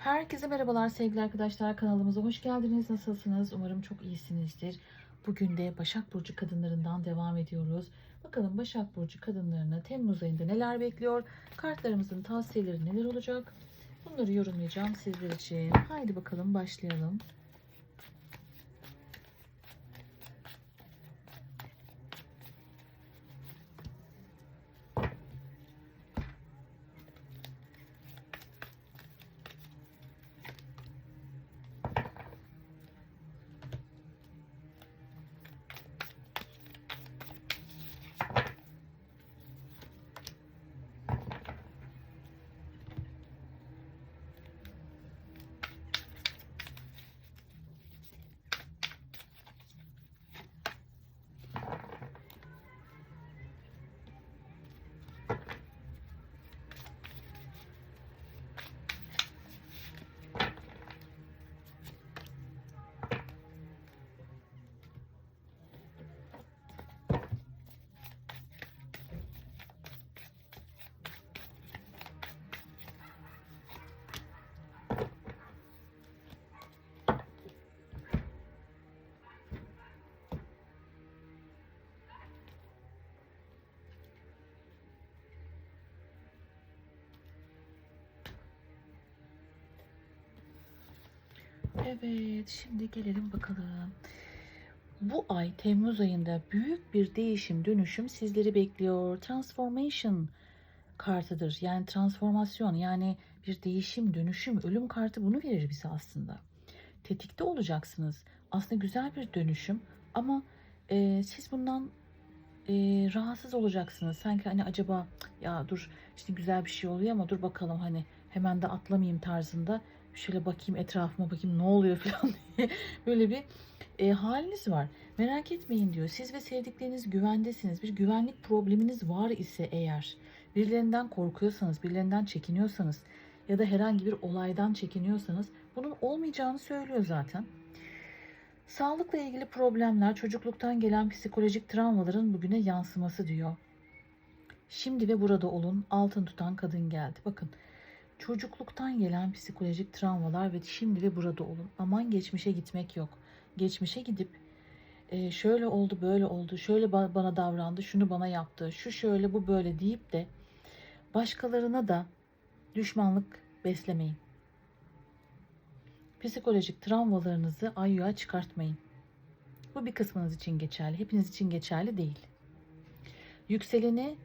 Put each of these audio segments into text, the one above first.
Herkese merhabalar sevgili arkadaşlar. Kanalımıza hoş geldiniz. Nasılsınız? Umarım çok iyisinizdir. Bugün de Başak Burcu kadınlarından devam ediyoruz. Bakalım Başak Burcu kadınlarını Temmuz ayında neler bekliyor? Kartlarımızın tavsiyeleri neler olacak? Bunları yorumlayacağım sizler için. Haydi bakalım başlayalım. Evet, şimdi gelelim bakalım. Bu ay Temmuz ayında büyük bir değişim, dönüşüm sizleri bekliyor. Transformation kartıdır. Yani transformasyon, yani bir değişim, dönüşüm, ölüm kartı bunu verir bize aslında. Tetikte olacaksınız. Aslında güzel bir dönüşüm ama e, siz bundan e, rahatsız olacaksınız. Sanki hani acaba "Cık, ya dur işte güzel bir şey oluyor ama dur bakalım hani hemen de atlamayayım tarzında şöyle bakayım etrafıma bakayım ne oluyor falan diye böyle bir e, haliniz var. Merak etmeyin diyor. Siz ve sevdikleriniz güvendesiniz. Bir güvenlik probleminiz var ise eğer birilerinden korkuyorsanız, birilerinden çekiniyorsanız ya da herhangi bir olaydan çekiniyorsanız bunun olmayacağını söylüyor zaten. Sağlıkla ilgili problemler, çocukluktan gelen psikolojik travmaların bugüne yansıması diyor. Şimdi ve burada olun, altın tutan kadın geldi. Bakın, çocukluktan gelen psikolojik travmalar ve şimdi ve burada olun. Aman geçmişe gitmek yok. Geçmişe gidip "E, şöyle oldu, böyle oldu, şöyle ba- bana davrandı, şunu bana yaptı, şu şöyle, bu böyle deyip de başkalarına da düşmanlık beslemeyin. Psikolojik travmalarınızı ayyuğa çıkartmayın. Bu bir kısmınız için geçerli, hepiniz için geçerli değil. Yükseleni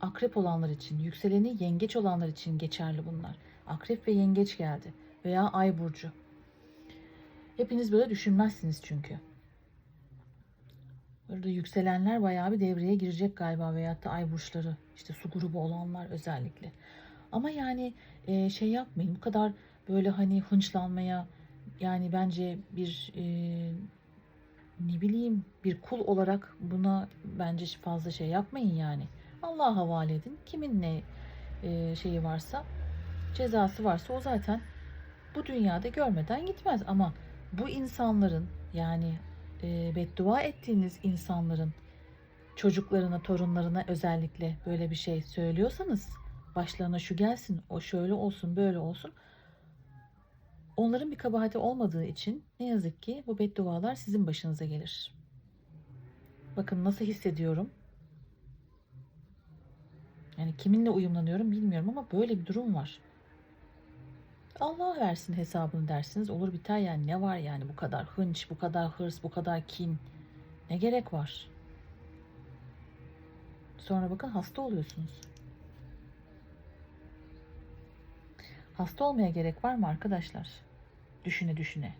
akrep olanlar için, yükseleni yengeç olanlar için geçerli bunlar. Akrep ve yengeç geldi veya ay burcu. Hepiniz böyle düşünmezsiniz çünkü. Burada yükselenler bayağı bir devreye girecek galiba veyahut da ay burçları. işte su grubu olanlar özellikle. Ama yani e, şey yapmayın bu kadar böyle hani hınçlanmaya yani bence bir e, ne bileyim bir kul olarak buna bence fazla şey yapmayın yani. Allah'a havale edin. Kimin ne e, şeyi varsa cezası varsa o zaten bu dünyada görmeden gitmez. Ama bu insanların yani e, beddua ettiğiniz insanların çocuklarına, torunlarına özellikle böyle bir şey söylüyorsanız başlarına şu gelsin, o şöyle olsun, böyle olsun. Onların bir kabahati olmadığı için ne yazık ki bu beddualar sizin başınıza gelir. Bakın nasıl hissediyorum. Yani kiminle uyumlanıyorum bilmiyorum ama böyle bir durum var. Allah versin hesabını dersiniz. Olur biter yani ne var yani bu kadar hınç, bu kadar hırs, bu kadar kin. Ne gerek var? Sonra bakın hasta oluyorsunuz. Hasta olmaya gerek var mı arkadaşlar? Düşüne düşüne.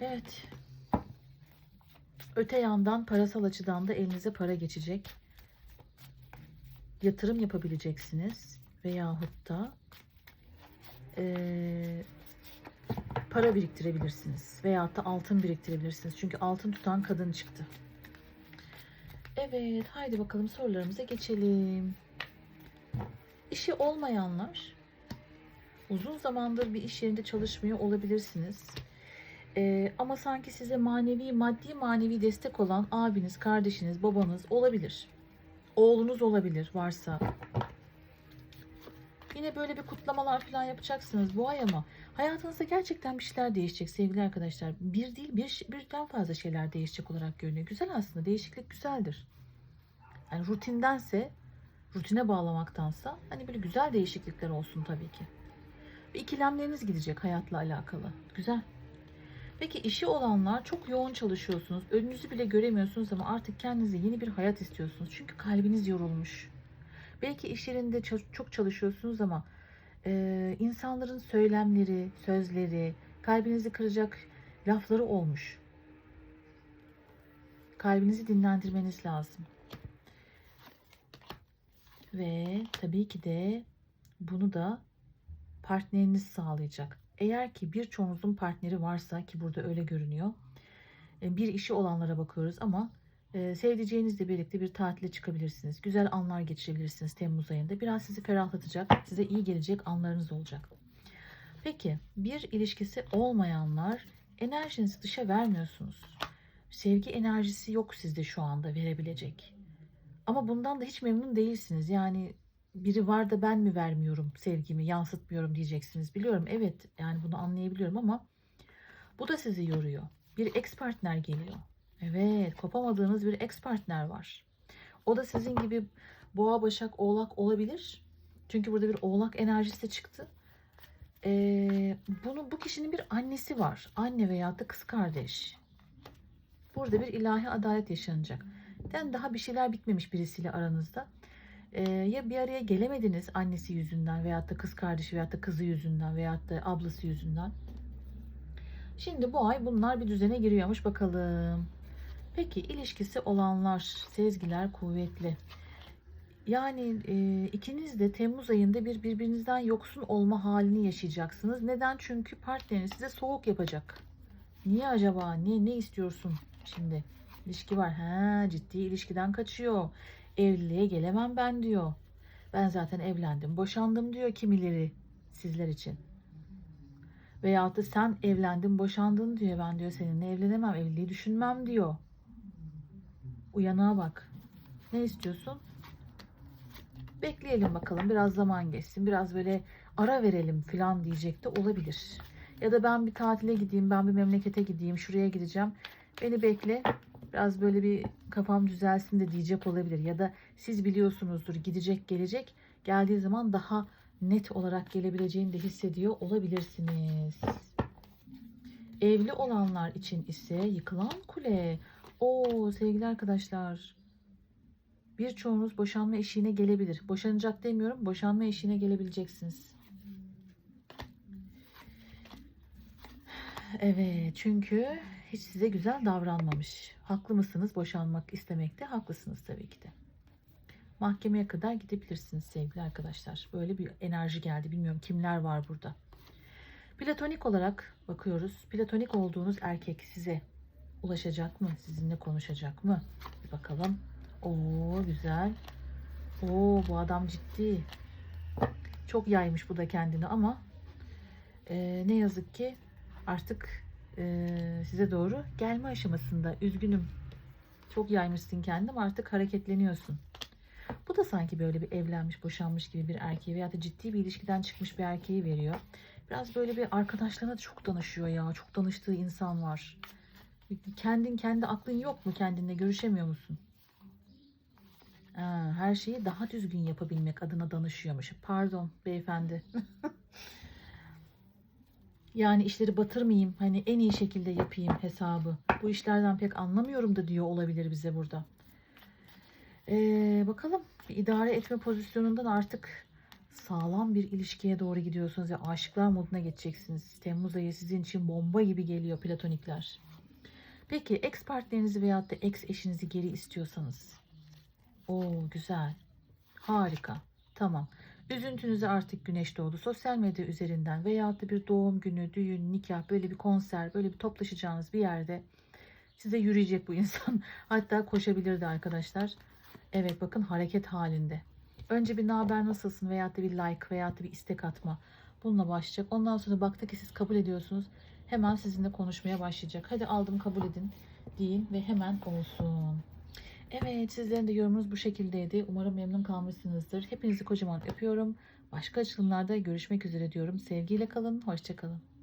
Evet. Öte yandan parasal açıdan da elinize para geçecek. Yatırım yapabileceksiniz. Veyahut da eee, para biriktirebilirsiniz. Veyahut da altın biriktirebilirsiniz. Çünkü altın tutan kadın çıktı. Evet, haydi bakalım sorularımıza geçelim. İşi olmayanlar uzun zamandır bir iş yerinde çalışmıyor olabilirsiniz. Ee, ama sanki size manevi, maddi manevi destek olan abiniz, kardeşiniz, babanız olabilir. Oğlunuz olabilir varsa. Yine böyle bir kutlamalar falan yapacaksınız bu ay ama hayatınızda gerçekten bir şeyler değişecek sevgili arkadaşlar. Bir değil bir, birden fazla şeyler değişecek olarak görünüyor. Güzel aslında değişiklik güzeldir. Yani rutindense rutine bağlamaktansa hani böyle güzel değişiklikler olsun tabii ki. Ve ikilemleriniz gidecek hayatla alakalı. Güzel. Peki işi olanlar çok yoğun çalışıyorsunuz. Önünüzü bile göremiyorsunuz ama artık kendinize yeni bir hayat istiyorsunuz. Çünkü kalbiniz yorulmuş. Belki iş yerinde ço- çok çalışıyorsunuz ama e, insanların söylemleri, sözleri, kalbinizi kıracak lafları olmuş. Kalbinizi dinlendirmeniz lazım. Ve tabii ki de bunu da partneriniz sağlayacak. Eğer ki birçoğunuzun partneri varsa ki burada öyle görünüyor. e, Bir işi olanlara bakıyoruz ama e, sevdiceğinizle birlikte bir tatile çıkabilirsiniz. Güzel anlar geçirebilirsiniz Temmuz ayında. Biraz sizi ferahlatacak, size iyi gelecek anlarınız olacak. Peki bir ilişkisi olmayanlar enerjinizi dışa vermiyorsunuz. Sevgi enerjisi yok sizde şu anda verebilecek. Ama bundan da hiç memnun değilsiniz. Yani biri var da ben mi vermiyorum sevgimi, yansıtmıyorum diyeceksiniz. Biliyorum evet yani bunu anlayabiliyorum ama bu da sizi yoruyor. Bir ex partner geliyor. Evet kopamadığınız bir ex partner var. O da sizin gibi boğa, başak, oğlak olabilir. Çünkü burada bir oğlak enerjisi çıktı. Ee, bunu, bu kişinin bir annesi var. Anne veya da kız kardeş. Burada bir ilahi adalet yaşanacak. Yani daha bir şeyler bitmemiş birisiyle aranızda. Ee, ya bir araya gelemediniz annesi yüzünden veyahut da kız kardeşi veyahut da kızı yüzünden veyahut da ablası yüzünden. Şimdi bu ay bunlar bir düzene giriyormuş bakalım. Peki ilişkisi olanlar, sezgiler kuvvetli. Yani e, ikiniz de Temmuz ayında bir birbirinizden yoksun olma halini yaşayacaksınız. Neden? Çünkü partneriniz size soğuk yapacak. Niye acaba? Ne ne istiyorsun şimdi? İlişki var. Ha, ciddi ilişkiden kaçıyor. Evliliğe gelemem ben diyor. Ben zaten evlendim, boşandım diyor kimileri sizler için. Veyahut da sen evlendin, boşandın diyor. Ben diyor seninle evlenemem, evliliği düşünmem diyor. Uyanığa bak. Ne istiyorsun? Bekleyelim bakalım. Biraz zaman geçsin. Biraz böyle ara verelim falan diyecek de olabilir. Ya da ben bir tatile gideyim, ben bir memlekete gideyim, şuraya gideceğim. Beni bekle. Biraz böyle bir kafam düzelsin de diyecek olabilir. Ya da siz biliyorsunuzdur gidecek gelecek. Geldiği zaman daha net olarak gelebileceğini de hissediyor olabilirsiniz. Evli olanlar için ise yıkılan kule. Oo sevgili arkadaşlar. Birçoğunuz boşanma eşiğine gelebilir. Boşanacak demiyorum, boşanma eşiğine gelebileceksiniz. Evet, çünkü hiç size güzel davranmamış. Haklı mısınız boşanmak istemekte? Haklısınız tabii ki de. Mahkemeye kadar gidebilirsiniz sevgili arkadaşlar. Böyle bir enerji geldi. Bilmiyorum kimler var burada. Platonik olarak bakıyoruz. Platonik olduğunuz erkek size ulaşacak mı? Sizinle konuşacak mı? Bir bakalım. Oo güzel. Oo bu adam ciddi. Çok yaymış bu da kendini ama e, ne yazık ki artık e, size doğru gelme aşamasında. Üzgünüm. Çok yaymışsın kendini ama artık hareketleniyorsun. Bu da sanki böyle bir evlenmiş, boşanmış gibi bir erkeği veya da ciddi bir ilişkiden çıkmış bir erkeği veriyor. Biraz böyle bir arkadaşlarına da çok danışıyor ya. Çok danıştığı insan var. Kendin kendi aklın yok mu? Kendinle görüşemiyor musun? Ha, her şeyi daha düzgün yapabilmek adına danışıyormuş. Pardon beyefendi. yani işleri batırmayayım. Hani en iyi şekilde yapayım hesabı. Bu işlerden pek anlamıyorum da diyor olabilir bize burada. Ee, bakalım idare etme pozisyonundan artık sağlam bir ilişkiye doğru gidiyorsunuz ve aşıklar moduna geçeceksiniz. Temmuz ayı sizin için bomba gibi geliyor platonikler. Peki ex partnerinizi veyahut da ex eşinizi geri istiyorsanız. Oo güzel. Harika. Tamam. Üzüntünüze artık güneş doğdu. Sosyal medya üzerinden veyahut da bir doğum günü, düğün, nikah, böyle bir konser, böyle bir toplaşacağınız bir yerde size yürüyecek bu insan. Hatta koşabilirdi arkadaşlar. Evet bakın hareket halinde. Önce bir haber nasılsın veyahut da bir like veyahut da bir istek atma. Bununla başlayacak. Ondan sonra baktı ki siz kabul ediyorsunuz. Hemen sizinle konuşmaya başlayacak. Hadi aldım kabul edin deyin ve hemen olsun. Evet sizlerin de yorumunuz bu şekildeydi. Umarım memnun kalmışsınızdır. Hepinizi kocaman öpüyorum. Başka açılımlarda görüşmek üzere diyorum. Sevgiyle kalın, hoşça kalın.